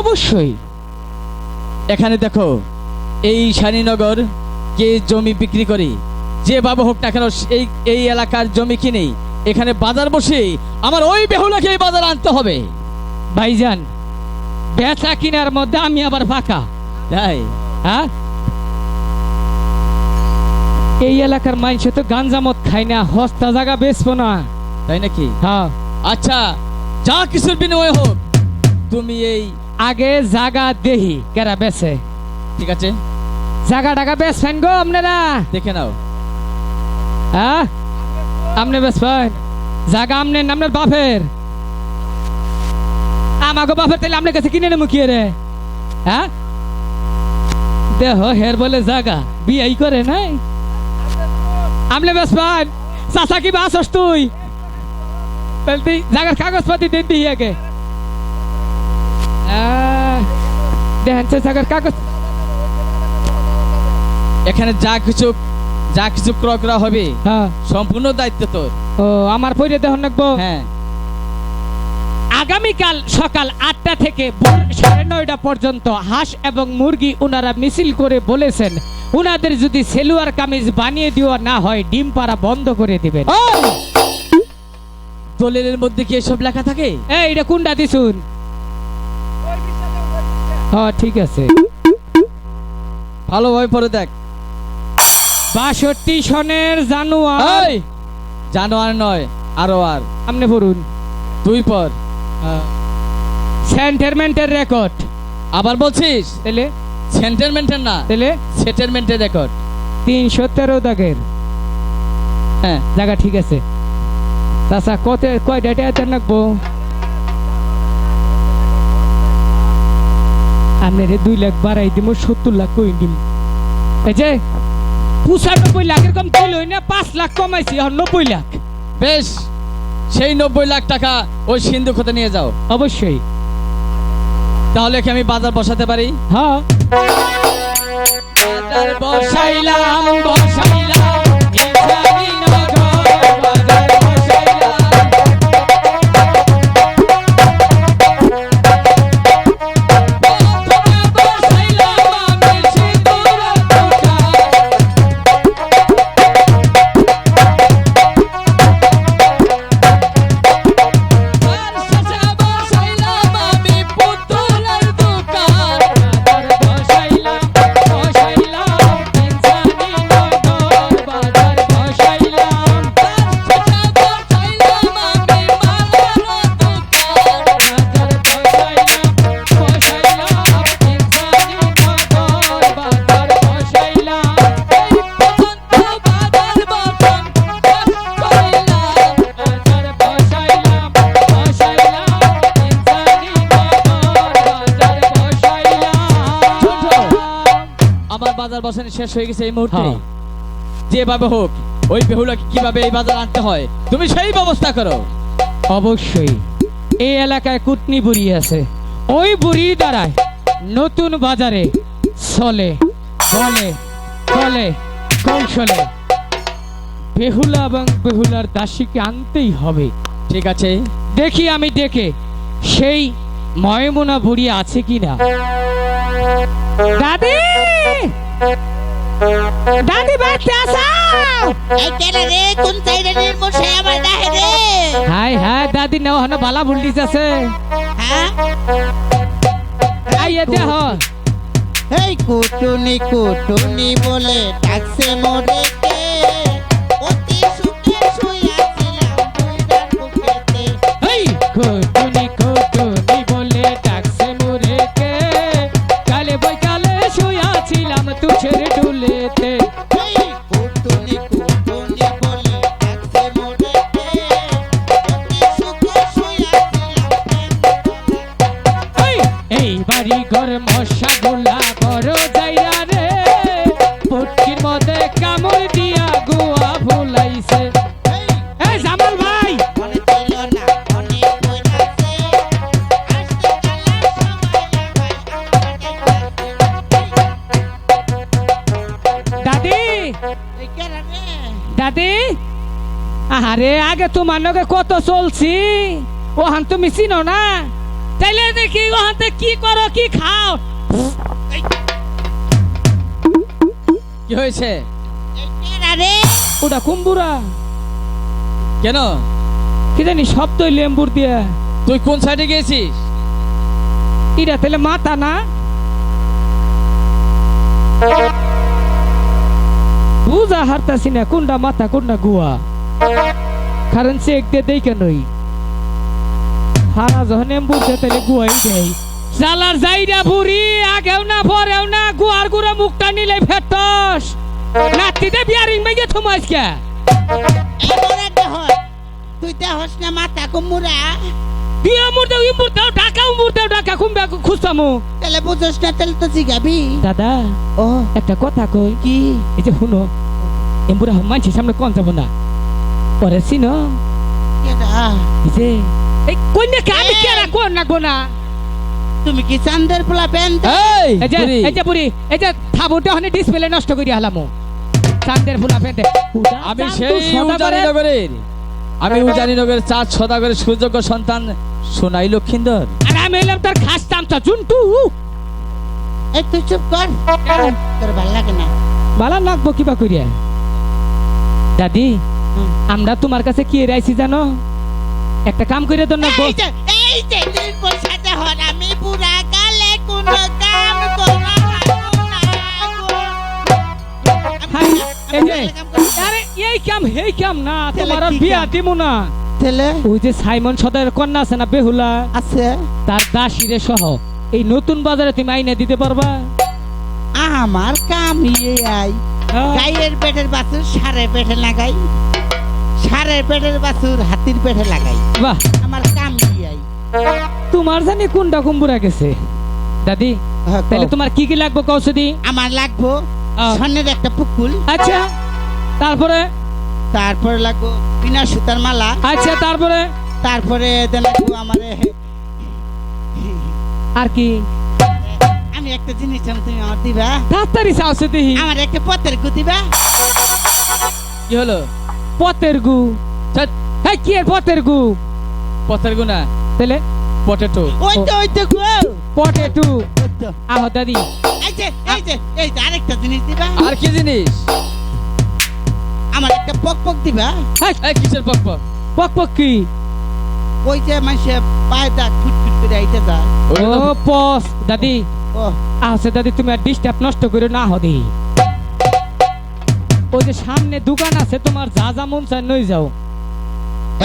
অবশ্যই। এখানে দেখো এই শানীনগর কে জমি বিক্রি করে যে বাবা হোক না কেন এই এই এলাকার জমি কিনে এখানে বাজার বসে আমার ওই বেহুলাকে এই বাজার আনতে হবে। ভাইজান বেচা কিনার মধ্যে আমি আবার ফাঁকা। তাই হ্যাঁ? এই এলাকার মানুষ তো গাঞ্জা মদ খায় না হস্তা জায়গা বেচবো না। তাই নাকি? হ্যাঁ। আচ্ছা যা কিছুর বিনিময় হোক তুমি এই আগে জাগা দেহি। কেরা বেছে? ঠিক আছে। জাগা টাকা বেচবেন গো আপনারা দেখে নাও। হ্যাঁ? আপনি বেচবেন জাগা আমনে আপনার বাপের? আমাকে বাপের তাহলে আপনার কাছে কিনে নেব কি রে? হ্যাঁ? দেহ হের বলে জাগা বিয়াই করে নাই? আপনি বেচবেন চাচা কি বাসস তুই? জাগার কাগজপাতি দিন দিই আগে। দেখেন সে কাগজ। এখানে যা কিছু যা কিছু ক্রয় করা হবে হ্যাঁ। সম্পূর্ণ দায়িত্ব তোর। ও আমার পরে দেখুন রাখব? হ্যাঁ। আগামীকাল সকাল আটটা থেকে ভোর সাড়ে নয়টা পর্যন্ত হাঁস এবং মুরগি ওনারা মিছিল করে বলেছেন উনাদের যদি সেলুয়ার কামিজ বানিয়ে দেওয়া না হয় ডিম পাড়া বন্ধ করে দিবেন! দলিলের মধ্যে কি এসব লেখা থাকে? এই এটা কোনটা দিছুন হ্যাঁ ঠিক আছে। ভালোভাবে পরে দেখ। বাষট্টি সনের জানুয়ার এই! নয় আরও আর। সামনে পড়ুন। দুই পর। সেন্টারমেন্টের রেকর্ড। আবার বলছিস? তাহলে? সেন্টারমেন্টের না। তাহলে? সেটেলমেন্টের রেকর্ড। তিনশো তেরো দাগের। হ্যাঁ। জায়গা ঠিক আছে। চাচা কত কয় ডেটে এত আপনার দুই লাখ বাড়াই দিব সত্তর লাখ কই দিম। এই যে পঁচানব্বই লাখ এরকম দিল না পাঁচ লাখ কমাইছি এখন নব্বই লাখ। বেশ সেই নব্বই লাখ টাকা ওই সিন্ধু খতে নিয়ে যাও। অবশ্যই। তাহলে কি আমি বাজার বসাতে পারি? হ্যাঁ। বসাইলাম বসাইলাম। শেষ হয়ে গেছে এই মুহূর্তে। হ্যাঁ। যেভাবে হোক ওই বেহুলাকে কীভাবে এই বাজার আনতে হয় তুমি সেই ব্যবস্থা করো। অবশ্যই। এই এলাকায় কুটনি বুড়ি আছে। ওই বুড়ি দ্বারায় নতুন বাজারে চলে বলে বলে কৌশলে বেহুলা এবং বেহুলার দাসীকে আনতেই হবে। ঠিক আছে। দেখি আমি দেখে সেই ময়মনা বুড়ি আছে কিনা। দাদি! দাদি বাড়তে আসাও এই কেন রে কোন সাইডে নির্মশাই আমার ডাহে রে। হাই হাই দাদি নেওয়া হনো বালা ভুলটিস আছে। হ্যাঁ? আইয়ে দেহ। এই কুটুনি কুটুনি বলে ডাকছে মোরে। আরে আগে তোমার লগে কত চলছি? ওহান তুমি চিনো না? তাইলে দেখি ওহাতে কি করো কি খাও? কি হয়েছে? ওটা কুম্বুরা। কেন? কি জানি শব্দ লেম্বুর দিয়ে। তুই কোন সাইডে গিয়েছিস? এটা তাহলে মাথা না? বুঝা হারতাছি না কোনটা মাথা কোনটা গুয়া কারণ সে একদে দেই কেনই হারা যখন এম্বুতে তাহলে গুয়াই দেয় সালার যাইরা বুড়ি আগেও না পরেও না গুয়ার গুড়া মুখটা নিলে ফেটস নাতিতে বিয়ারিং মেগে থমাইস কে তুই দেহস না মাথা কুমুরা তুই মুর্দে উই মুর্দে ঢাকা মুর্দে ঢাকা কুম্বে খুঁজতামু তাহলে বুঝোস না তাহলে তো জিগাবি দাদা ও একটা কথা কই কি এই যে শুনো এমবুরা মানছি সামনে কোন যাব না পরে চিনো যে এই কন্যা কে আমি! কে রাখব না তুমি কি চান্দের পোলা প্যান্ট এই এই যে বুড়ি, এই যে থাবুটা হনে ডিসপ্লে নষ্ট করে হালামু চান্দের ফুলা ফেটে আমি সেই উজানিনগরের আমি উজানিনগরের চাঁদ সদাগরের সুযোগ্য সন্তান সোনাই লক্ষিন্দর। আর আমি এলাম তার খাস চামচা জুন্টু। এই তুই চুপ কর। তোর ভালো লাগে না। বালা নাকবো কিবা করিয়া দাদি। আমরা তোমার কাছে কি এরাইছি জানো? একটা কাম করে তো না এই যে এই যে তুই পয়সা দেহ আমি বুড়া কালে কোনো কাম করা লাগবো না গো। হাই, আমি- এই যে কাম করব না। আরে এই কাম হেই কাম না তোমার বিয়া দিমু না। ছেলে? ওই যে সাইমন সদায়ের কন্যা আছে না বেহুলা? আছে। তার দাসিরে সহ। এই নতুন বাজারে তুমি আইনা দিতে পারবা? আমার কাম ইয়ে আই। হ্যাঁ? গাইয়ের পেটের বাছুর সারের পেটে লাগাই। সারের পেটের বাছুর হাতির পেটে লাগাই। বাহ। আমার কাম আই। তোমার জানি কোনটা কুম্বুরা গেছে? দাদি হ্যাঁ, তাহলে তোমার কি কি লাগবে কৌশদি আমার লাগবো আহ। স্বর্ণের একটা পুকুল আচ্ছা তারপরে? তারপরে লাগবো বিনা সুতার মালা। আচ্ছা তারপরে? তারপরে লাগবো আমার আর কি? আমি একটা জিনিস চাই, তুমি আমার দিবা? তাড়াতাড়ি চাওছে দেখি আমার একটা পথের গু দিবা কি হলো? পতের গু। হ্যাঁ কি এর পতের গু? পথের গুনা তাহলে? পটেটো। ওই তো ওই তো গো। পটেটু। আহ দাদি। এই যে এই যে এই যে আরেকটা জিনিস দিবা। আর কি জিনিস? আমার একটা পক পক দিবা হ্যাঁ কিসের পক পক পক পক কি? ওই যে মানুষে পায়ে দাগ ফুট ফুট করে আইতে যায়। ও পস দাদি। ও। আছে দাদি তুমি আর ডিস্টার্ব নষ্ট করে না হদি। ওই যে সামনে দোকান আছে তোমার যা যা মন চায় নই যাও।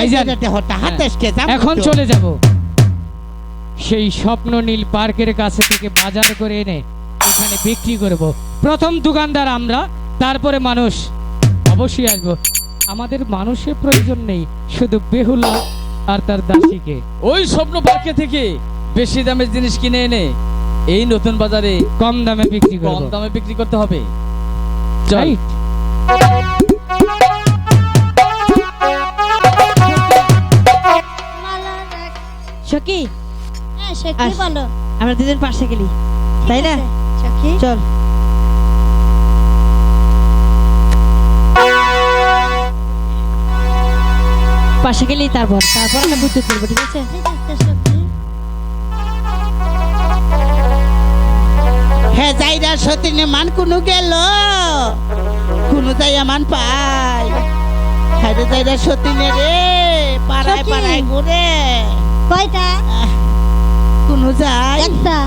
যাব এখন চলে যাব। সেই স্বপ্ন নীল পার্কের কাছে থেকে বাজার করে এনে এখানে বিক্রি করব। প্রথম দোকানদার আমরা তারপরে মানুষ। অবশ্যই আসব। আমাদের মানুষের প্রয়োজন নেই শুধু বেহুলা আর তার দাসীকে। ওই স্বপ্ন পার্কে থেকে বেশি দামের জিনিস কিনে এনে এই নতুন বাজারে কম দামে বিক্রি কম দামে বিক্রি করতে হবে। চল। Right? সখি হ্যাঁ আমরা দুজন পাশে গেলি তাই না? চল। পাশে গেলেই তারপর তারপর আমরা বুঝতে পারব ঠিক আছে? হ্যাঁ যাইরা সতীনে মান কোনো গেল। কোনো যাই মান পাই। হ্যাঁ রে যাইরা সতীনে রে পাড়ায়। পাড়ায় ঘুরে। কয়টা? কোনো যাই একটা।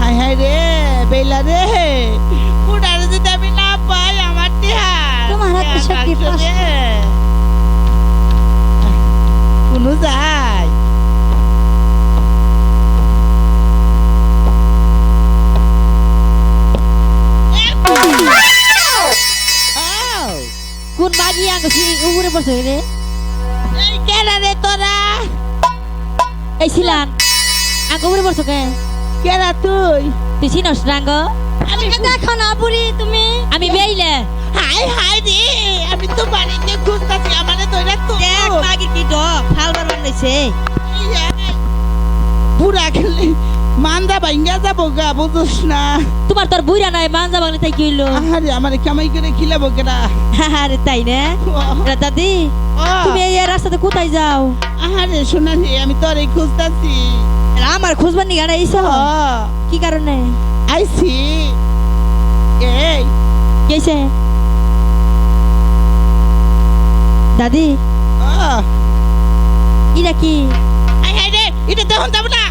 হাই হাই রে বেলা রে। এই ছিলান আঙ্গ উপরে বসো কে? কেডা তুই? তুই চিনস রাঙ্গ আমি দেখো না বুড়ি তুমি? আমি বেইলে হাই হাই রে আমি তো বাড়িতে খুঁজতাছি আমারে তোরা তো। মাগি কি ডক ফাল বারবার লইছে। বুড়া খেলে। মান্দা ভাঙ্গা যাব গা বুঝোস না। তোমার তোর বুইরা নাই মানজা বাংলা তাই কি হইল আরে আমার কামাই করে খিলাবো কেরা আরে তাই না? দাদি তুমি এই রাস্তাতে কোথায় যাও? আরে শোনা আমি তোর এই খুঁজতাছি। আমার খুঁজবার নি গাড়া কি কারণে? আইছি। এই। গেছে দাদি ইরা কি? আই হাই রে এটা দেখুন যাব না।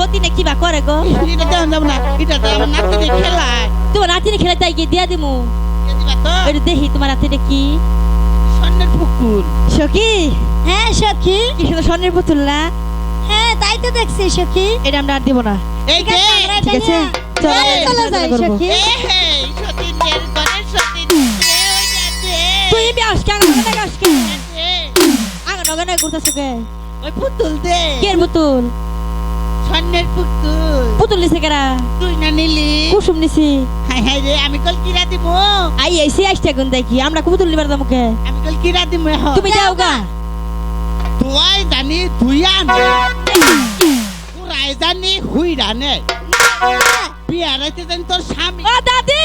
সত্যি না কি বা করে গো? এটা দেখুন যাব না এটা তো আমার নাতি খেলায়। তোমার নাতিনে খেলে তাই কি দিয়া দিমু। এটা দেখি তোমার নাতিনে কি? স্বর্ণের পুকুর সখি? হ্যাঁ সখী। কি সুন্দর স্বর্ণের পুতুল না? হ্যাঁ তাই তো দেখছি সখী। এটা আমরা আর দিব না। এই যে ঠিক আছে চলো। যাই। সখী। তুই বি আজকে আগে নগনে ঘুরতেছ কে? ওই পুতুল দে। কে পুতুল? স্বর্ণের পুতুল। পুতুল নিছে কেরা? তুই না নিলি? কুসুম নিছি। হাই হাই রে আমি কল কিরা দিব আই আইসি আইসটা গুন দেখি আমরা পুতুল নিবার দাম কে? আমি কল কিরা দিব তুমি যাও গা। তুই জানি তুই আনে পুরাই জানি হুই রানে বিয়া রাইতে জানি তোর স্বামী ও দাদি!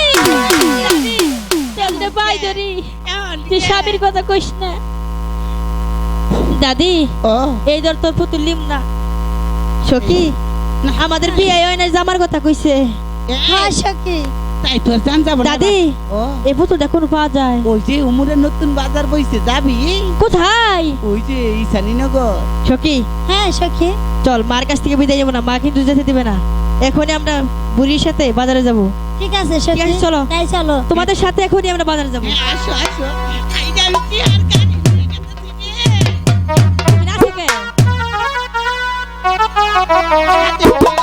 চলতে পাই ধরি। তুই স্বামীর কথা কইস না। দাদি ও। এই ধর তোর পুতুল লিম না। সখি? না, আমাদের বিয়ে হয় না জামার কথা কইছে। হ্যাঁ সখী। তাই তোর জান যাব না দাদি ও। এই পুতুলটা কোন পাওয়া যায়? ওই যে উমরের নতুন বাজার বইছে যাবি? কোথায়? ওই যে ঈশানীনগর। সখি হ্যাঁ সখী। চল মার কাছ থেকে বিদায় যাব না মা কিন্তু যেতে দিবে না। এখনই আমরা বুড়ির সাথে বাজারে যাব। ঠিক আছে সখী। চলো। তাই চলো। তোমাদের সাথে এখনই আমরা বাজারে যাব। হ্যাঁ, আসো আসো। you